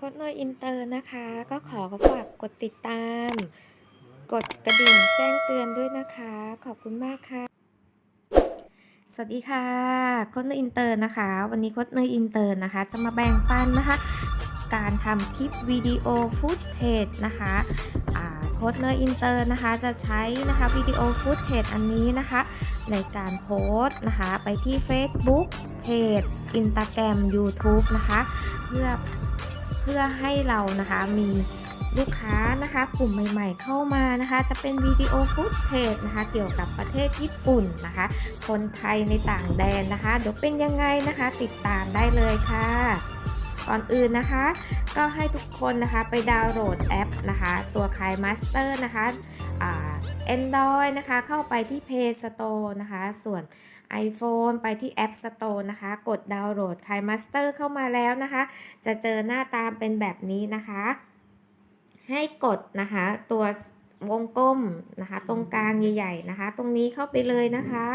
ค้ดนอยอินเตอร์นะคะ ก็ขอฝากกดติดตาม กดกระดิ่งแจ้งเตือนด้วยนะคะ ขอบคุณมากค่ะ สวัสดีค่ะโค้ดเนยอินเตอร์นะคะ วันนี้โค้ดเนยอินเตอร์นะคะ จะมาแบ่งปันนะคะ การทำคลิปวิดีโอฟุตเทจนะคะโค้ดเนยอินเตอร์นะคะจะใช้นะคะวิดีโอฟุตเทจอันนี้นะคะ ในการโพสต์นะคะ ไปที่ Facebook เพจ Instagram YouTube นะคะ เพื่อ พื่อให้เรานะคะมีลูกค้านะคะกลุ่มใหม่ๆเข้ามานะคะ จะเป็นวิดีโอฟุตเทจนะคะ เกี่ยวกับประเทศญี่ปุ่นนะคะ คนไทยในต่างแดนนะคะ เดี๋ยวเป็นยังไงนะคะ ติดตามได้เลยค่ะ ก่อนอื่นนะคะ ก็ให้ทุกคนนะคะไปดาวน์โหลดแอปนะคะ ตัวคายมาสเตอร์นะคะ Android นะคะ เข้าไปที่ Play Store นะคะ ส่วน iPhone ไปที่ App Store นะคะ กดดาวน์โหลด k าย Master เข้ามาแล้วนะคะ จะเจอหน้าตามเป็นแบบนี้นะคะ ให้กดนะคะตัววงกลมนะคะ ตรงกลางใหญ่ ๆ นะคะ ตรงนี้เข้าไปเลยนะคะ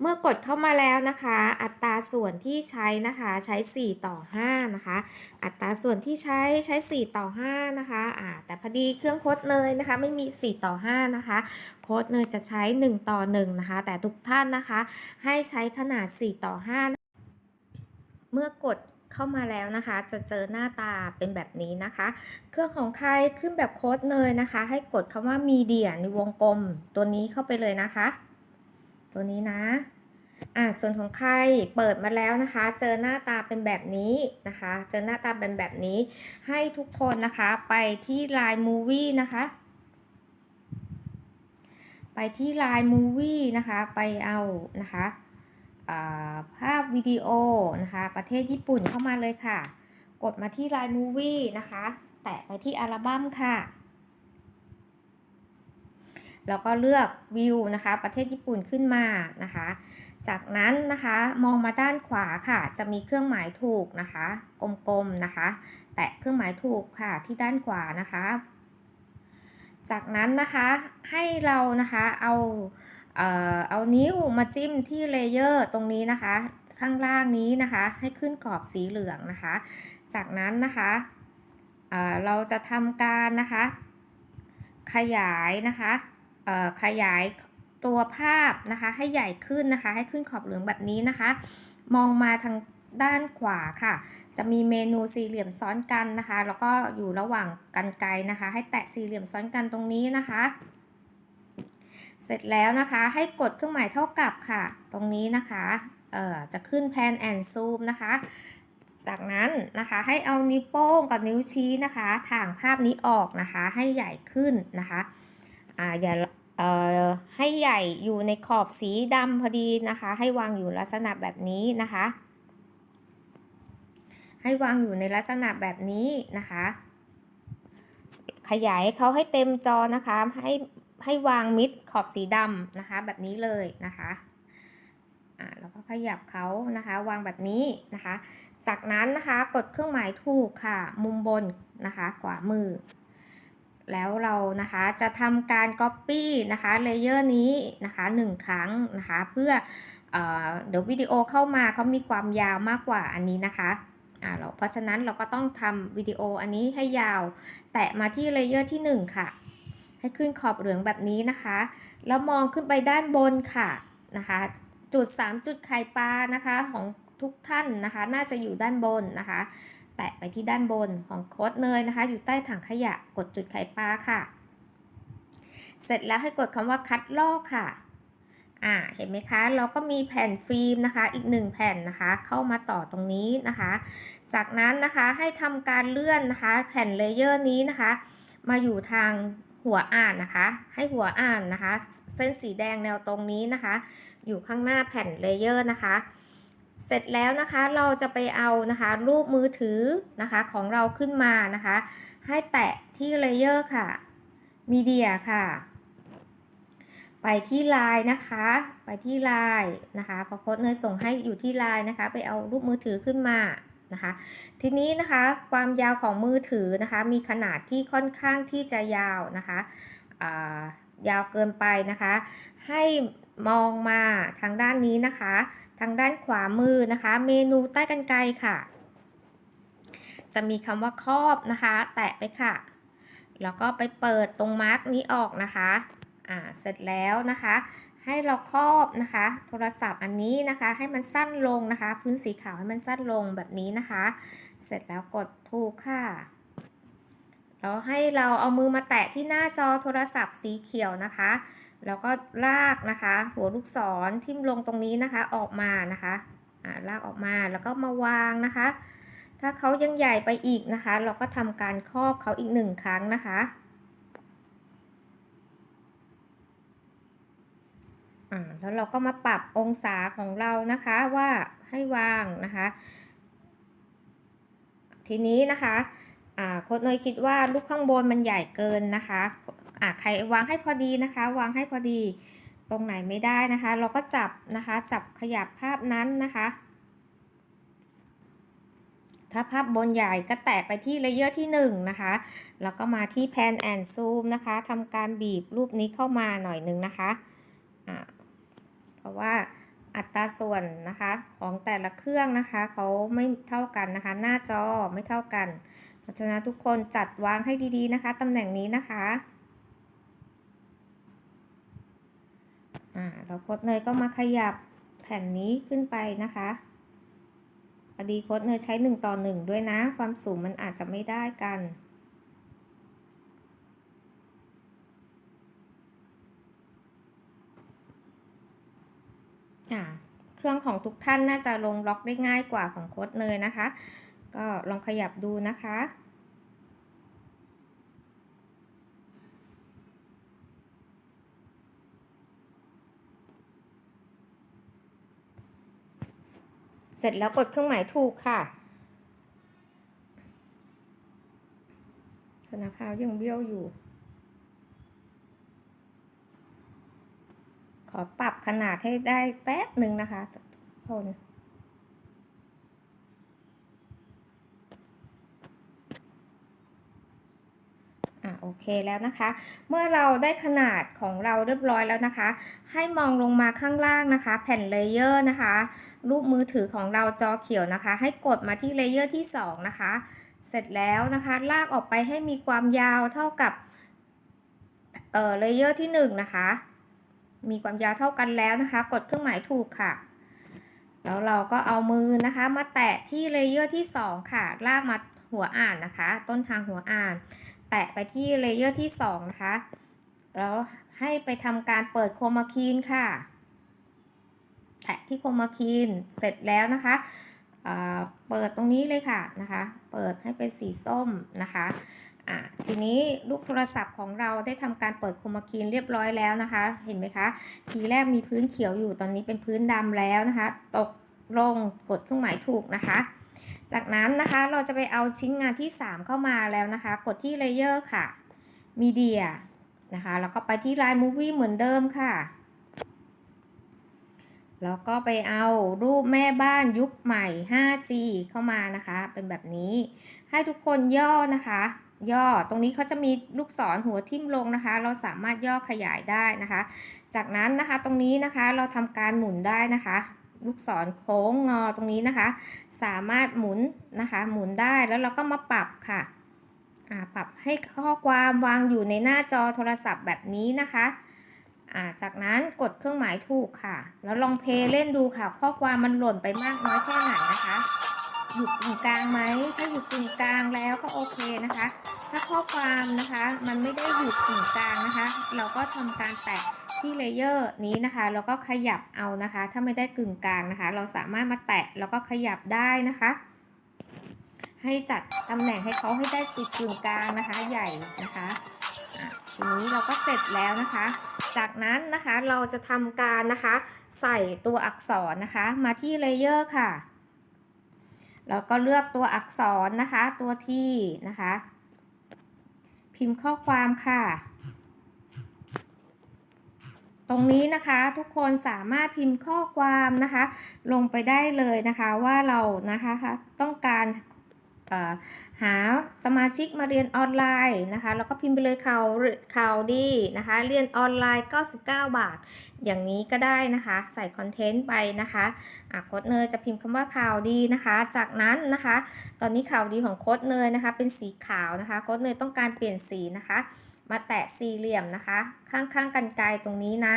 เมื่อกดเข้ามาแล้วนะคะ อัตราส่วนที่ใช้นะคะใช้ 4 ต่อ 5 นะคะ อัตราส่วนที่ใช้ใช้ 4 ต่อ 5 นะคะอ่าแต่พอดีเครื่องโคดเนยนะคะ ไม่มี 4 ต่อ 5 นะคะ โคดเนยจะใช้ 1 ต่อ 1 นะคะ แต่ทุกท่านนะคะ ให้ใช้ขนาด 4 ต่อ 5 เมื่อกดเข้ามาแล้วนะคะ จะเจอหน้าตาเป็นแบบนี้นะคะ เครื่องของใครขึ้นแบบโค้ดเนยนะคะ ให้กดคำว่ามีเดียในวงกลมตัวนี้เข้าไปเลยนะคะ ตัวนี้นะอ่าส่วนของใครเปิดมาแล้วนะคะ เจอหน้าตาเป็นแบบนี้นะคะ เจอหน้าตาเป็นแบบนี้ ให้ทุกคนนะคะไปที่ Line Movie นะคะ ไปที่ Line Movie นะคะไปเอานะคะอ่าภาพวิดีโอนะคะ ประเทศญี่ปุ่นเข้ามาเลยค่ะ กดมาที่ Line Movie นะคะ แตะไปที่อัลบั้มค่ะ แล้วก็เลือกวิวนะคะประเทศญี่ปุ่นขึ้นมานะคะ จากนั้นนะคะมองมาด้านขวาค่ะจะมีเครื่องหมายถูกนะคะกลมๆนะคะ แตะเครื่องหมายถูกค่ะที่ด้านขวานะคะ จากนั้นนะคะให้เรานะคะเอาเอ่อเอานิ้วมาจิ้มที่เลเยอร์ตรงนี้นะคะ ข้างล่างนี้นะคะ ให้ขึ้นกรอบสีเหลืองนะคะ จากนั้นนะคะเอ่อเราจะทำการนะคะ ขยายนะคะ ขยายตัวภาพนะคะ ให้ใหญ่ขึ้นนะคะ ให้ขึ้นขอบเหลืองแบบนี้นะคะ มองมาทางด้านขวาค่ะ จะมีเมนูสี่เหลี่ยมซ้อนกันนะคะ แล้วก็อยู่ระหว่างกันไกนะคะ ให้แตะสี่เหลี่ยมซ้อนกันตรงนี้นะคะ เสร็จแล้วนะคะให้กดเครื่องหมายเท่ากับค่ะ ตรงนี้นะคะเอ่อจะขึ้นแพนแอนซูมนะคะ จากนั้นนะคะให้เอานิ้วโป้งกับนิ้วชี้นะคะถ่างภาพนี้ออกนะคะ ให้ใหญ่ขึ้นนะคะอ่าอย่า ให้ใหญ่อยู่ในขอบสีดำพอดีนะคะ ให้วางอยู่ลักษณะแบบนี้นะคะ ให้วางอยู่ในลักษณะแบบนี้นะคะ ขยายเขาให้เต็มจอนะคะ ให้ให้วางมิดขอบสีดำนะคะ แบบนี้เลยนะคะอ่าแล้วก็ขยับเขานะคะ วางแบบนี้นะคะ จากนั้นนะคะกดเครื่องหมายถูกค่ะ มุมบนนะคะขวามือ แล้วเรานะคะจะทำการ Copy นะคะเลเยอร์นี้นะคะหนึ่งครั้งนะคะเพื่อเอเดี๋ยววิดีโอเข้ามาเขามีความยาวมากกว่าอันนี้นะคะอ่าเราเพราะฉะนั้นเราก็ต้องทำวิดีโออันนี้ให้ยาว แตะมาที่เลเยอร์ที่ 1 ค่ะ ให้ขึ้นขอบเหลืองแบบนี้นะคะ แล้วมองขึ้นไปด้านบนค่ะนะคะจุด 3 จุดไข่ปลานะคะของทุกท่านนะคะ น่าจะอยู่ด้านบนนะคะ แตะไปที่ด้านบนของโค้ดเนยนะคะ อยู่ใต้ถังขยะกดจุดไข่ปลาค่ะ เสร็จแล้วให้กดคำว่าคัดลอกค่ะอ่าเห็นไหมคะ เราก็มีแผ่นฟิล์มนะคะ อีกหนึ่งแผ่นนะคะ เข้ามาต่อตรงนี้นะคะ จากนั้นนะคะให้ทำการเลื่อนนะคะ แผ่นเลเยอร์นี้นะคะ มาอยู่ทางหัวอ่านนะคะ ให้หัวอ่านนะคะ เส้นสีแดงแนวตรงนี้นะคะ อยู่ข้างหน้าแผ่นเลเยอร์นะคะ เสร็จแล้วนะคะเราจะไปเอานะคะรูปมือถือนะคะของเราขึ้นมานะคะ ให้แตะที่เลเยอร์ค่ะมีเดียค่ะ ไปที่ไลน์นะคะ ไปที่ไลน์นะคะพอโค้ดเนยส่งให้อยู่ที่ไลน์นะคะ ไปเอารูปมือถือขึ้นมานะคะ ทีนี้นะคะความยาวของมือถือนะคะ มีขนาดที่ค่อนข้างที่จะยาวนะคะยาวเกินไปนะคะ ให้มองมาทางด้านนี้นะคะ ทางด้านขวามือนะคะ เมนูใต้กันไกรค่ะ จะมีคำว่าครอบนะคะ แตะไปค่ะ แล้วก็ไปเปิดตรงมาร์กนี้ออกนะคะอ่าเสร็จแล้วนะคะ ให้เราครอบนะคะ โทรศัพท์อันนี้นะคะ ให้มันสั้นลงนะคะ พื้นสีขาวให้มันสั้นลงแบบนี้นะคะ เสร็จแล้วกดถูกค่ะแล้วให้เราเอามือมาแตะที่หน้าจอโทรศัพท์สีเขียวนะคะ แล้วก็ลากนะคะ หัวลูกศรทิ่มลงตรงนี้นะคะออกมานะคะอ่าลากออกมาแล้วก็มาวางนะคะ ถ้าเขายังใหญ่ไปอีกนะคะ เราก็ทำการครอบเขาอีกหนึ่งครั้งนะคะอ่าแล้วเราก็มาปรับองศาของเรานะคะว่าให้วางนะคะ ทีนี้นะคะอ่าโค้ดเนยคิดว่าลูกข้างบนมันใหญ่เกินนะคะ อ่าใครวางให้พอดีนะคะ วางให้พอดี ตรงไหนไม่ได้นะคะ เราก็จับนะคะ จับขยับภาพนั้นนะคะ ถ้าภาพบนใหญ่ก็แตะไปที่เลเยอร์ที่1นะคะ แล้วก็มาที่ Pan and Zoom นะคะทำการบีบรูปนี้เข้ามาหน่อยหนึ่งนะคะะเพราะว่าอัตราส่วนนะคะของแต่ละเครื่องนะคะเขาไม่เท่ากันนะคะ หน้าจอไม่เท่ากัน เพราะฉะนั้นทุกคนจัดวางให้ดีๆนะคะตำแหน่งนี้นะคะ อ่าโคดเนยก็มาขยับแผ่นนี้ขึ้นไปนะคะพอดีโคดเนยใช้1ต่อ1ด้วยนะ ความสูงมันอาจจะไม่ได้กันเครื่องของทุกท่านน่าจะลงล็อกได้ง่ายกว่าของโคดเนยนะคะ ก็ลองขยับดูนะคะ เสร็จแล้วกดเครื่องหมายถูกค่ะธนาคารยังเบี้ยวอยู่ ขอปรับขนาดให้ได้แป๊บหนึ่งนะคะทุกคน อะโอ เคแล้วนะคะ เมื่อเราได้ขนาดของเราเรียบร้อยแล้วนะคะ ให้มองลงมาข้างล่างนะคะ แผ่นเลเยอร์นะคะ รูปมือถือของเราจอเขียวนะคะ ให้กดมาที่เลเยอร์ที่ 2 นะคะ เสร็จแล้วนะคะ ลากออกไปให้มีความยาวเท่ากับเอ่อเลเยอร์ที่1นะคะ มีความยาวเท่ากันแล้วนะคะ กดเครื่องหมายถูกค่ะแล้วเราก็เอามือนะคะ มาแตะที่เลเยอร์ที่ 2 ค่ะ ลากมาหัวอ่านนะคะ ต้นทางหัวอ่าน แตะไปที่เลเยอร์ที่ 2 นะคะ แล้วให้ไปทำการเปิดโครมาคีนค่ะ แตะที่โครมาคีนเสร็จแล้วนะคะเปิดตรงนี้เลยค่ะนะคะ เปิดให้เป็นสีส้มนะคะอะทีนี้ลูกโทรศัพท์ของเราได้ทำการเปิดโครมาคีนเรียบร้อยแล้วนะคะ เห็นไหมคะ ทีแรกมีพื้นเขียวอยู่ตอนนี้เป็นพื้นดำแล้วนะคะ ตกลงกดเครื่องหมายถูกนะคะ จากนั้นนะคะเราจะไปเอาชิ้นงานที่ 3 เข้ามาแล้วนะคะ กดที่ Layer ค่ะ Media นะคะแล้วก็ไปที่ Line Movie เหมือนเดิมค่ะ แล้วก็ไปเอารูปแม่บ้านยุคใหม่ 5G เข้ามานะคะ เป็นแบบนี้ ให้ทุกคนย่อนะคะ ย่อตรงนี้เขาจะมีลูกศรหัวทิ่มลงนะคะ เราสามารถย่อขยายได้นะคะ จากนั้นนะคะตรงนี้นะคะเราทำการหมุนได้นะคะ ลูกศรโค้งงอตรงนี้นะคะ สามารถหมุนนะคะ หมุนได้แล้วเราก็มาปรับค่ะปรับให้ข้อความวางอยู่ในหน้าจอโทรศัพท์แบบนี้นะคะจากนั้นกดเครื่องหมายถูกค่ะ แล้วลองเพลย์เล่นดูค่ะ ข้อความมันหล่นไปมากน้อยแค่ไหนนะคะอยู่กึ่งกลางไหมถ้าอยู่กึ่งกลางแล้วก็โอเคนะคะ ถ้าข้อความนะคะ มันไม่ได้อยู่กึ่งกลางนะคะ เราก็ทำการแตะ ที่เลเยอร์นี้นะคะแล้วก็ขยับเอานะคะ ถ้าไม่ได้กึ่งกลางนะคะ เราสามารถมาแตะแล้วก็ขยับได้นะคะ ให้จัดตำแหน่งให้เขาให้ได้จุดกึ่งกลางนะคะ ใหญ่นะคะทีนี้เราก็เสร็จแล้วนะคะ จากนั้นนะคะเราจะทำการนะคะ ใส่ตัวอักษรนะคะมาที่เลเยอร์ค่ะแล้วก็เลือกตัวอักษรนะคะ ตัวที่นะคะ พิมพ์ข้อความค่ะ ตรงนี้นะคะทุกคนสามารถพิมพ์ข้อความนะคะ ลงไปได้เลยนะคะว่าเรานะคะต้องการหาสมาชิกมาเรียนออนไลน์นะคะแล้วก็พิมพ์ไปเลยข่าวข่าวดีนะคะ เรียนออนไลน์ 99 บาท อย่างนี้ก็ได้นะคะ ใส่คอนเทนต์ไปนะคะะโค้ดเนยจะพิมพ์คำว่าข่าวดีนะคะ จากนั้นนะคะ ตอนนี้ข่าวดีของโค้ดเนยนะคะ เป็นสีขาวนะคะ โค้ดเนยต้องการเปลี่ยนสีนะคะ มาแตะสี่เหลี่ยมนะคะ ข้างๆกันไกลตรงนี้นะ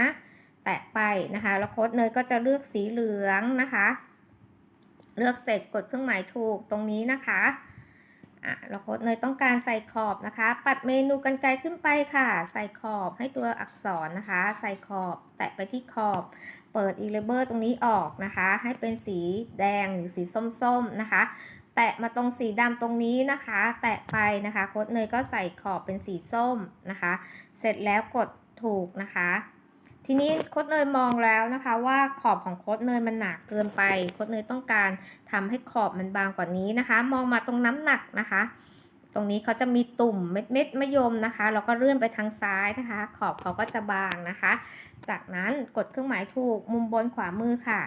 แตะไปนะคะ แล้วโค้ดเนยก็จะเลือกสีเหลืองนะคะ เลือกเสร็จกดเครื่องหมายถูกตรงนี้นะคะอะแล้วโค้ดเนยต้องการใส่ขอบนะคะ ปัดเมนูกันไกลขึ้นไปค่ะ ใส่ขอบให้ตัวอักษรนะคะ ใส่ขอบ แตะไปที่ขอบ เปิด e r a b e r ตรงนี้ออกนะคะ ให้เป็นสีแดงหรือสีส้มๆนะคะ แตะมาตรงสีดำตรงนี้นะคะ แตะไปนะคะโค้ดเนยก็ใส่ขอบเป็นสีส้มนะคะ เสร็จแล้วกดถูกนะคะ ทีนี้โค้ดเนยมองแล้วนะคะว่าขอบของโค้ดเนยมันหนาเกินไปโค้ดเนยต้องการทำให้ขอบมันบางกว่านี้นะคะ มองมาตรงน้ำหนักนะคะ ตรงนี้เขาจะมีตุ่มเม็ดเม็ดมะยมนะคะแล้วก็เลื่อนไปทางซ้ายนะคะ ขอบเขาก็จะบางนะคะ จากนั้นกดเครื่องหมายถูกมุมบนขวามือค่ะ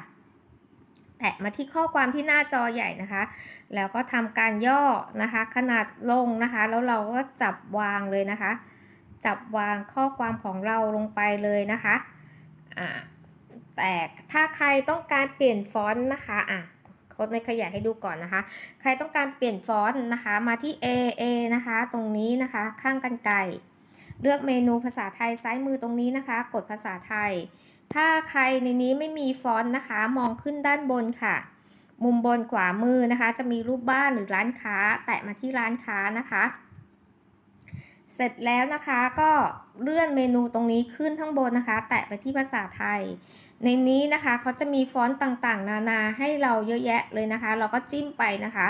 แตะมาที่ข้อความที่หน้าจอใหญ่นะคะ แล้วก็ทำการย่อนะคะ ขนาดลงนะคะ แล้วเราก็จับวางเลยนะคะ จับวางข้อความของเราลงไปเลยนะคะอ่าแต่ถ้าใครต้องการเปลี่ยนฟอนต์นะคะอะโค้ดในขยายให้ดูก่อนนะคะ ใครต้องการเปลี่ยนฟอนต์นะคะ มาที่ A A นะคะ ตรงนี้นะคะ ข้างกันไกรเลือกเมนูภาษาไทยซ้ายมือตรงนี้นะคะ กดภาษาไทย ถ้าใครในนี้ไม่มีฟอนต์นะคะ มองขึ้นด้านบนค่ะ มุมบนขวามือนะคะ จะมีรูปบ้านหรือร้านค้า แตะมาที่ร้านค้านะคะ เสร็จแล้วนะคะก็เลื่อนเมนูตรงนี้ขึ้นข้างบนนะคะ แตะไปที่ภาษาไทย ในนี้นะคะเขาจะมีฟอนต์ต่างๆ นานาให้เราเยอะแยะเลยนะคะ เราก็จิ้มไปนะคะ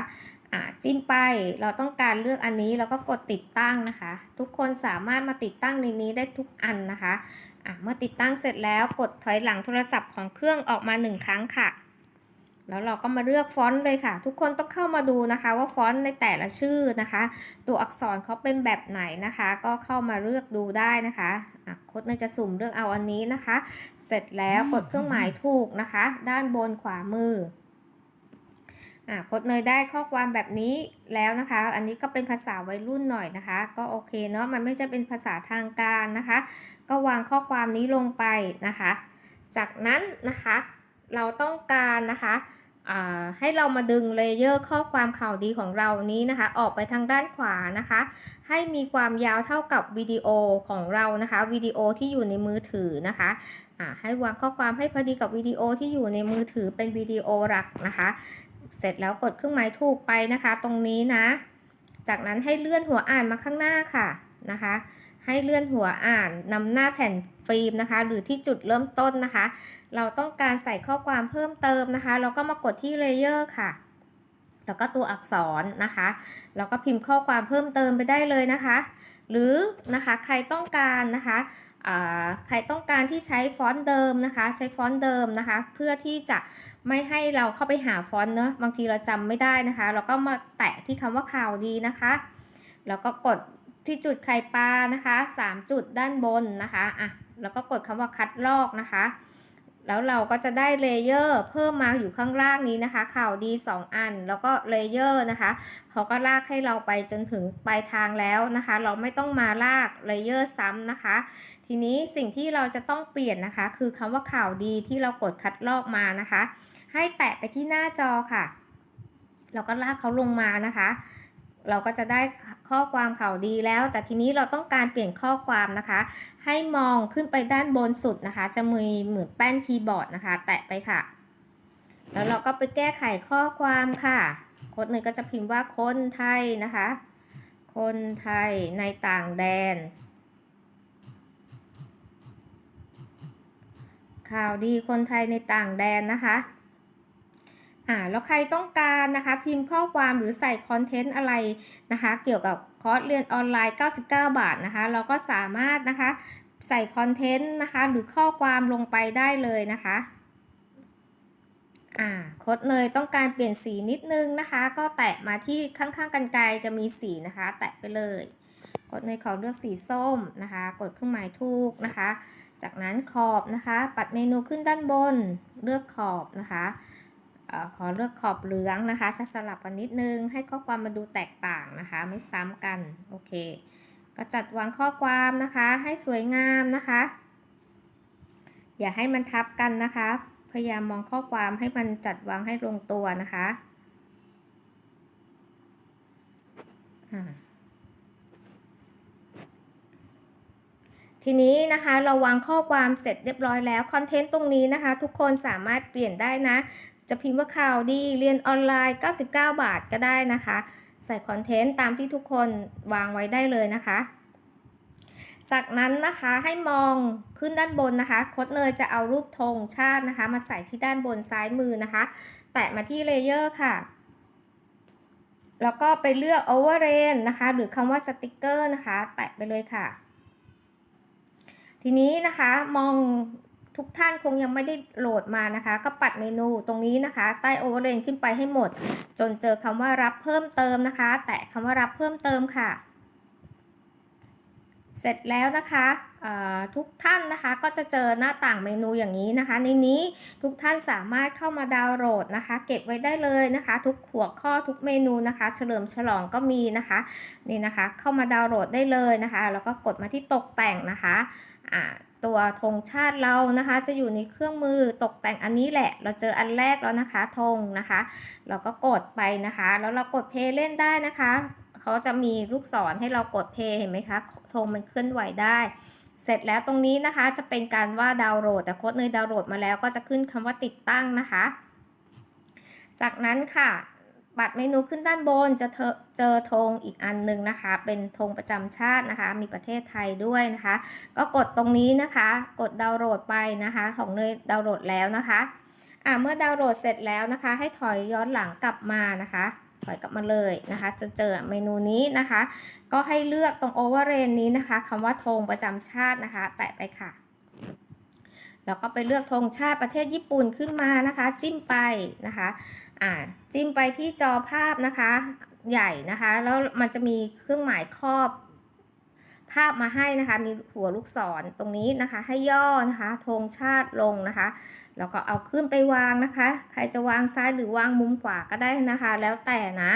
อ่าจิ้มไป เราต้องการเลือกอันนี้เราก็กดติดตั้งนะคะ ทุกคนสามารถมาติดตั้งในนี้ได้ทุกอันนะคะ อะเมื่อติดตั้งเสร็จแล้วกดถอยหลังโทรศัพท์ของเครื่องออกมาหนึ่งครั้งค่ะ แล้วเราก็มาเลือกฟอนต์เลยค่ะ ทุกคนต้องเข้ามาดูนะคะ ว่าฟอนต์ในแต่ละชื่อนะคะ ตัวอักษรเขาเป็นแบบไหนนะคะ ก็เข้ามาเลือกดูได้นะคะอะโค้ดในจะสุ่มเลือกเอาอันนี้นะคะ เสร็จแล้วกดเครื่องหมายถูกนะคะ ด้านบนขวามืออะโค้ดเนยได้ข้อความแบบนี้แล้วนะคะ อันนี้ก็เป็นภาษาวัยรุ่นหน่อยนะคะ ก็โอเคเนาะ มันไม่ใช่เป็นภาษาทางการนะคะ ก็วางข้อความนี้ลงไปนะคะ จากนั้นนะคะเราต้องการนะคะให้เรามาดึงเลเยอร์ข้อความข่าวดีของเรานี้นะคะ ออกไปทางด้านขวานะคะ ให้มีความยาวเท่ากับวิดีโอของเรานะคะวิดีโอที่อยู่ในมือถือนะคะให้วางข้อความให้พอดีกับวิดีโอที่อยู่ในมือถือเป็นวิดีโอหลักนะคะ เสร็จแล้วกดเครื่องหมายถูกไปนะคะ ตรงนี้นะ จากนั้นให้เลื่อนหัวอ่านมาข้างหน้าค่ะนะคะ ให้เลื่อนหัวอ่านนำหน้าแผ่นฟิล์มนะคะ หรือที่จุดเริ่มต้นนะคะ เราต้องการใส่ข้อความเพิ่มเติมนะคะ เราก็มากดที่เลเยอร์ค่ะ แล้วก็ตัวอักษรนะคะ แล้วก็พิมพ์ข้อความเพิ่มเติมไปได้เลยนะคะ หรือนะคะใครต้องการนะคะใครต้องการที่ใช้ฟอนต์เดิมนะคะ ใช้ฟอนต์เดิมนะคะ เพื่อที่จะไม่ให้เราเข้าไปหาฟอนต์เนอะบางทีเราจำไม่ได้นะคะ เราก็มาแตะที่คำว่าข่าวดีนะคะ แล้วก็กด ที่จุดไข่ปลานะคะ3จุดด้านบนนะคะอะแล้วก็กดคำว่าคัดลอกนะคะ แล้วเราก็จะได้เลเยอร์เพิ่มมาอยู่ข้างล่างนี้นะคะ ข่าวดี 2 อัน แล้วก็เลเยอร์นะคะเขาก็ลากให้เราไปจนถึงปลายทางแล้วนะคะ เราไม่ต้องมาลากเลเยอร์ซ้ำนะคะ ทีนี้สิ่งที่เราจะต้องเปลี่ยนนะคะ คือคำว่าข่าวดีที่เรากดคัดลอกมานะคะ ให้แตะไปที่หน้าจอค่ะ เราก็ลากเขาลงมานะคะ เราก็จะได้ข้อความข่าวดีแล้ว แต่ทีนี้เราต้องการเปลี่ยนข้อความนะคะ ให้มองขึ้นไปด้านบนสุดนะคะ จะมีเหมือนแป้นคีย์บอร์ดนะคะ แตะไปค่ะ แล้วเราก็ไปแก้ไขข้อความค่ะ โค้ดเนยก็จะพิมพ์ว่าคนไทยนะคะ คนไทยในต่างแดน ข่าวดีคนไทยในต่างแดนนะคะ อ่าแล้วใครต้องการนะคะพิมพ์ข้อความหรือใส่คอนเทนต์อะไรนะคะ เกี่ยวกับคอร์สเรียนออนไลน์ 99 บาทนะคะ เราก็สามารถนะคะใส่คอนเทนต์นะคะ หรือข้อความลงไปได้เลยนะคะอ่าโค้ดเนยต้องการเปลี่ยนสีนิดนึงนะคะ ก็แตะมาที่ข้างๆกันไกรจะมีสีนะคะ แตะไปเลยโค้ดเนยขอเลือกสีส้มนะคะ กดเครื่องหมายถูกนะคะ จากนั้นขอบนะคะ ปัดเมนูขึ้นด้านบนเลือกขอบนะคะ ออขอเลือกขอบเหลืองนะคะจะสลับกันนิดนึง ให้ข้อความมาดูแตกต่างนะคะ ไม่ซ้ำกันโอเค ก็จัดวางข้อความนะคะ ให้สวยงามนะคะ อย่าให้มันทับกันนะคะ พยายามมองข้อความให้มันจัดวางให้ลงตัวนะคะทีนี้นะคะเราวางข้อความเสร็จเรียบร้อยแล้ว คอนเทนต์ตรงนี้นะคะ ทุกคนสามารถเปลี่ยนได้นะ จะพิมพ์ว่าข่าวดีเรียนออนไลน์ 99 บาทก็ได้นะคะ ใส่คอนเทนต์ตามที่ทุกคนวางไว้ได้เลยนะคะ จากนั้นนะคะให้มองขึ้นด้านบนนะคะโค้ดเนยจะเอารูปธงชาตินะคะ มาใส่ที่ด้านบนซ้ายมือนะคะ แตะมาที่เลเยอร์ค่ะ แล้วก็ไปเลือก overlay นะคะ หรือคำว่าสติกเกอร์นะคะ แตะไปเลยค่ะทีนี้นะคะมอง ทุกท่านคงยังไม่ได้โหลดมานะคะ ก็ปัดเมนูตรงนี้นะคะ ใต้ overlay ขึ้นไปให้หมด จนเจอคำว่ารับเพิ่มเติมนะคะ แตะคำว่ารับเพิ่มเติมค่ะ เสร็จแล้วนะคะทุกท่านนะคะก็จะเจอหน้าต่างเมนูอย่างนี้นะคะ ในนี้ทุกท่านสามารถเข้ามาดาวน์โหลดนะคะ เก็บไว้ได้เลยนะคะ ทุกหัวข้อทุกเมนูนะคะ เฉลิมฉลองก็มีนะคะนี่นะคะ เข้ามาดาวน์โหลดได้เลยนะคะ แล้วก็กดมาที่ตกแต่งนะคะอ่า ตัวธงชาติเรานะคะ จะอยู่ในเครื่องมือตกแต่งอันนี้แหละ เราเจออันแรกแล้วนะคะธงนะคะ เราก็กดไปนะคะ แล้วเรากดเพย์เล่นได้นะคะเขาจะมีลูกศรให้เรากดเพย์เห็นไหมคะธงมันเคลื่อนไหวได้เสร็จแล้วตรงนี้นะคะจะเป็นการว่าดาวน์โหลด แต่โค้ดเนยดาวน์โหลดมาแล้วก็จะขึ้นคำว่าติดตั้งนะคะ จากนั้นค่ะ บัตรเมนูขึ้นด้านบนจะเจอธงอีกอันหนึ่งนะคะ เป็นธงประจำชาตินะคะ มีประเทศไทยด้วยนะคะ ก็กดตรงนี้นะคะ กดดาวน์โหลดไปนะคะ ของเนยดาวน์โหลดแล้วนะคะอ่าเมื่อดาวน์โหลดเสร็จแล้วนะคะ ให้ถอยย้อนหลังกลับมานะคะถอยกลับมาเลยนะคะจนเจอเมนูนี้นะคะ ก็ให้เลือกตรง overlay นี้นะคะคำว่าธงประจำชาตินะคะ แตะไปค่ะแล้วก็ไปเลือกธงชาติประเทศญี่ปุ่นขึ้นมานะคะ จิ้มไปนะคะ อ่าจิ้มไปที่จอภาพนะคะ ใหญ่นะคะ แล้วมันจะมีเครื่องหมายครอบ ภาพมาให้นะคะ มีหัวลูกศรตรงนี้นะคะ ให้ย่อนะคะธงชาติลงนะคะแล้วก็เอาขึ้นไปวางนะคะ ใครจะวางซ้ายหรือวางมุมขวาก็ได้นะคะ แล้วแต่นะ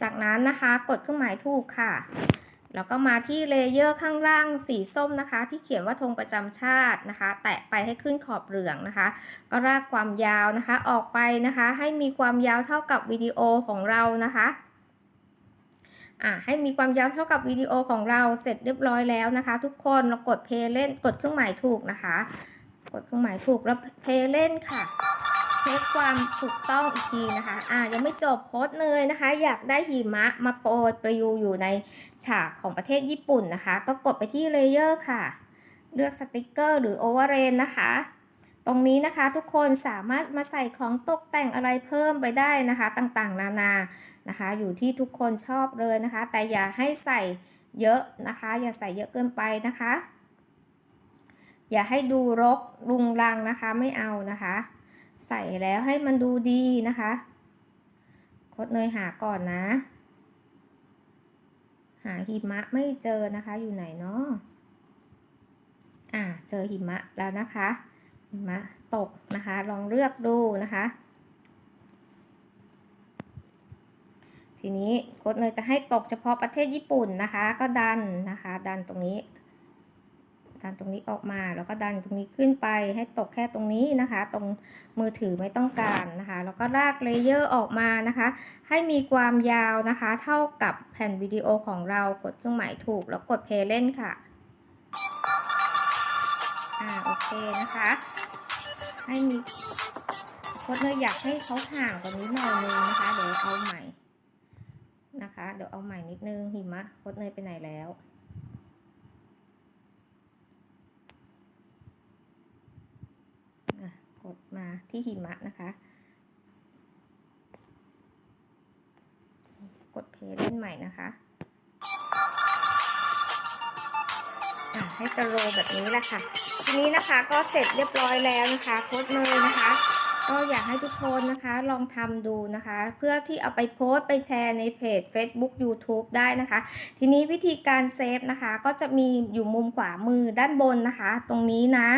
จากนั้นนะคะกดเครื่องหมายถูกค่ะ แล้วก็มาที่เลเยอร์ข้างล่างสีส้มนะคะ ที่เขียนว่าธงประจำชาตินะคะ แตะไปให้ขึ้นขอบเหลืองนะคะ ก็รากความยาวนะคะ ออกไปนะคะ ให้มีความยาวเท่ากับวิดีโอของเรานะคะอ่าให้มีความยาวเท่ากับวิดีโอของเราเสร็จเรียบร้อยแล้วนะคะ ทุกคนเรากดเพย์เล่นกดเครื่องหมายถูกนะคะ กดเครื่องหมายถูกแล้วเพย์เล่นค่ะ ช็คความถูกต้องอีกทีนะคะ อ่ายังไม่จบโพสเลยนะคะ อยากได้หิมะมาโปรยปลิวอยู่ในฉากของประเทศญี่ปุ่นนะคะ ก็กดไปที่เลเยอร์ค่ะ เลือกสติกเกอร์หรือโอเวอร์เรนนะคะ ตรงนี้นะคะทุกคนสามารถมาใส่ของตกแต่งอะไรเพิ่มไปได้นะคะ ต่างๆ นานานะคะ อยู่ที่ทุกคนชอบเลยนะคะ แต่อย่าให้ใส่เยอะนะคะ อย่าใส่เยอะเกินไปนะคะอย่าให้ดูรกรุงรังนะคะไม่เอานะคะ ใส่แล้วให้มันดูดีนะคะโคดเนยหาก่อนนะ หาหิมะไม่เจอนะคะ อยู่ไหนเนาะอ่าเจอหิมะแล้วนะคะ หิมะตกนะคะ ลองเลือกดูนะคะ ทีนี้โค้ดเนยจะให้ตกเฉพาะประเทศญี่ปุ่นนะคะ ก็ดันนะคะ ดันตรงนี้ ดันตรงนี้ออกมา แล้วก็ดันตรงนี้ขึ้นไปให้ตกแค่ตรงนี้นะคะ ตรงมือถือไม่ต้องการนะคะ แล้วก็ลากเลเยอร์ออกมานะคะ ให้มีความยาวนะคะ เท่ากับแผ่นวิดีโอของเรากดเครื่องหมายถูก แล้วกดเพลย์เล่นค่ะอ่าโอเคนะคะ ให้มีโค้ดเนยอยากให้เขาห่างกว่านี้หน่อยนึงนะคะ เดี๋ยวเอาใหม่นะคะ เดี๋ยวเอาใหม่นิดนึงหิมะโค้ดเนยไปไหนแล้ว ดมาที่หิมะนะคะ กดเพลย์เล่นใหม่นะคะให้สโลแบบนี้แหละค่ะ ทีนี้นะคะก็เสร็จเรียบร้อยแล้วนะคะโค้ดเนยนะคะ ก็อยากให้ทุกคนนะคะลองทำดูนะคะ เพื่อที่เอาไปโพสต์ไปแชร์ในเพจ Facebook YouTube ได้นะคะ ทีนี้วิธีการเซฟนะคะ ก็จะมีอยู่มุมขวามือด้านบนนะคะ ตรงนี้นะ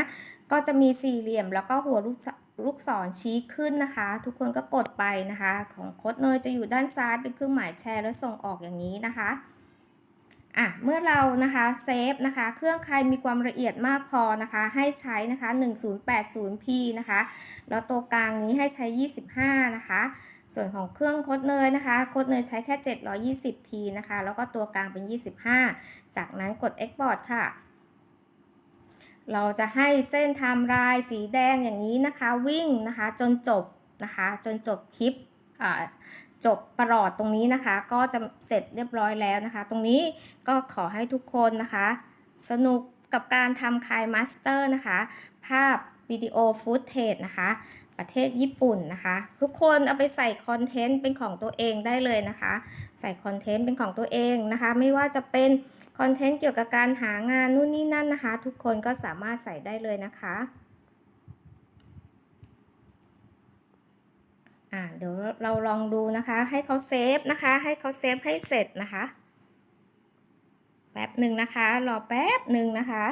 ก็จะมีสี่เหลี่ยมแล้วก็หัวลูกลูกศรชี้ขึ้นนะคะ ทุกคนก็กดไปนะคะ ของโค้ดเนยจะอยู่ด้านซ้ายเป็นเครื่องหมายแชร์และส่งออกอย่างนี้นะคะอะเมื่อเรานะคะเซฟนะคะ เครื่องใครมีความละเอียดมากพอนะคะ ให้ใช้นะคะ 1080p นะคะ แล้วตัวกลางนี้ให้ใช้ 25 นะคะ ส่วนของเครื่องโคดเนยนะคะ โคดเนยใช้แค่ 720p นะคะ แล้วก็ตัวกลางเป็น 25 จากนั้นกด export ค่ะ เราจะให้เส้นไทม์ไลน์สีแดงอย่างนี้นะคะ วิ่งนะคะจนจบนะคะ จนจบคลิปจบประหลอดตรงนี้นะคะ ก็จะเสร็จเรียบร้อยแล้วนะคะ ตรงนี้ก็ขอให้ทุกคนนะคะ สนุกกับการทำคายมาสเตอร์นะคะ ภาพวิดีโอฟุตเทจนะคะ ประเทศญี่ปุ่นนะคะ ทุกคนเอาไปใส่คอนเทนต์เป็นของตัวเองได้เลยนะคะ ใส่คอนเทนต์เป็นของตัวเองนะคะ ไม่ว่าจะเป็น คอนเทนต์เกี่ยวกับการหางานนู่นนี่นั่นนะคะ ทุกคนก็สามารถใส่ได้เลยนะคะอ่าเดี๋ยวเราลองดูนะคะ ให้เขาเซฟนะคะ ให้เขาเซฟให้เสร็จนะคะ แป๊บหนึ่งนะคะ รอแป๊บหนึ่งนะคะ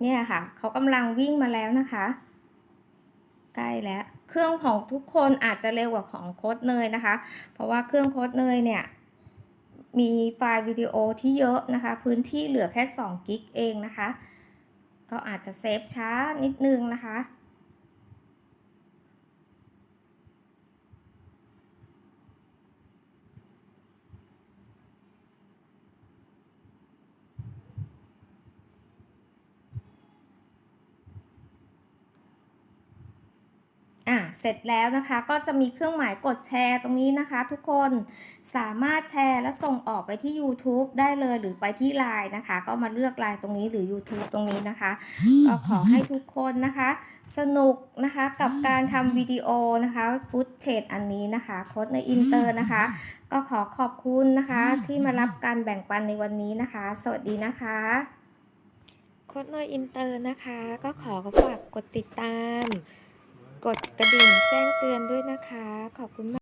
เนี่ยค่ะ เขากำลังวิ่งมาแล้วนะคะ ใกล้แล้ว เครื่องของทุกคนอาจจะเร็วกว่าของโค้ดเนยนะคะ เพราะว่าเครื่องโค้ดเนยเนี่ยมีไฟล์วิดีโอที่เยอะนะคะ พื้นที่เหลือแค่2กิกเองนะคะ ก็อาจจะเซฟช้านิดนึงนะคะ เสร็จแล้วนะคะก็จะมีเครื่องหมายกดแชร์ตรงนี้นะคะ ทุกคนสามารถแชร์และส่งออกไปที่ YouTube ได้เลยหรือไปที่ Line นะคะ ก็มาเลือก Line ตรงนี้หรือ YouTube ตรงนี้นะคะ ก็ขอให้ทุกคนนะคะ สนุกนะคะกับการทำวิดีโอนะคะฟุตเทจอันนี้นะคะโค้ดในอินเตอร์นะคะ ก็ขอขอบคุณนะคะ ที่มารับการแบ่งปันในวันนี้นะคะ สวัสดีนะคะโค้ดนอยอินเตอร์นะคะ ก็ขอฝากกดติดตาม กดกระดิ่งแจ้งเตือนด้วยนะคะ ขอบคุณมาก